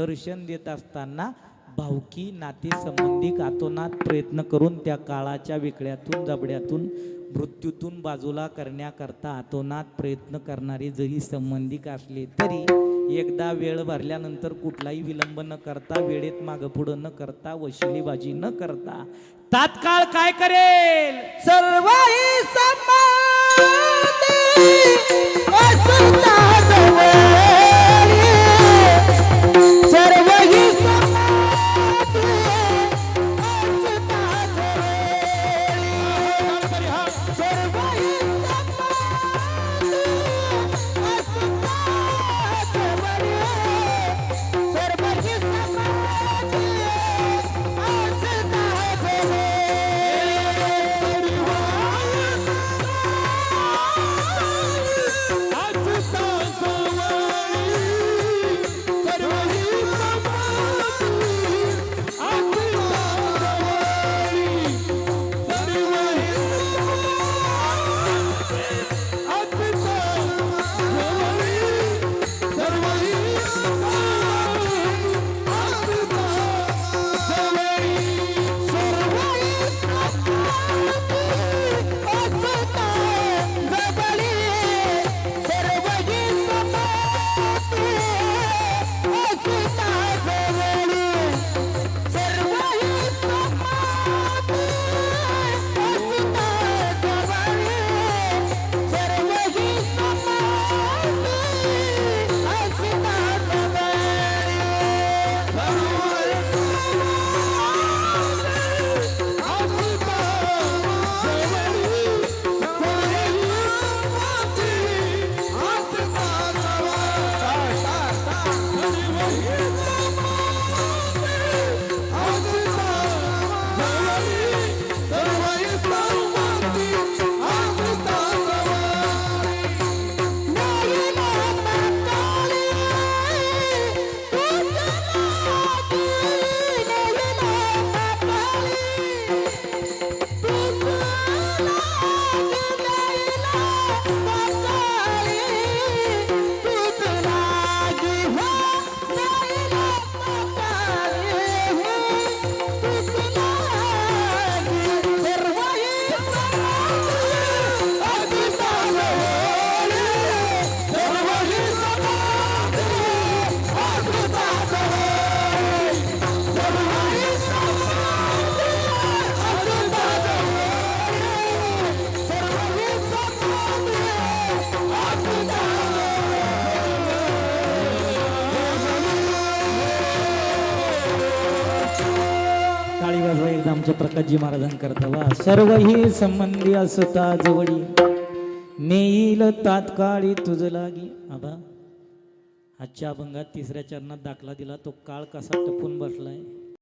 दर्शन देत असताना भावकी नाते संबंधी आतोनात प्रयत्न करून त्या काळाच्या विकड्यातून जबड्यातून मृत्यूतून बाजूला करण्याकरता आतोनात प्रयत्न करणारे जरी संबंधिक असले तरी एकदा वेळ भरल्यानंतर कुठलाही विलंब न करता वेळेत मागं न करता वशिलेबाजी न करता तात्काळ काय करेल? सर्वही आमच्या प्रकाशजी महाराजांकरता वा सर्वही संबंधी असता जवळी नेईल तात्काळी तुझ लागी. आबा आजच्या अभंगात तिसऱ्या चरणात दाखला दिला तो काळ कसा टपून बसलाय?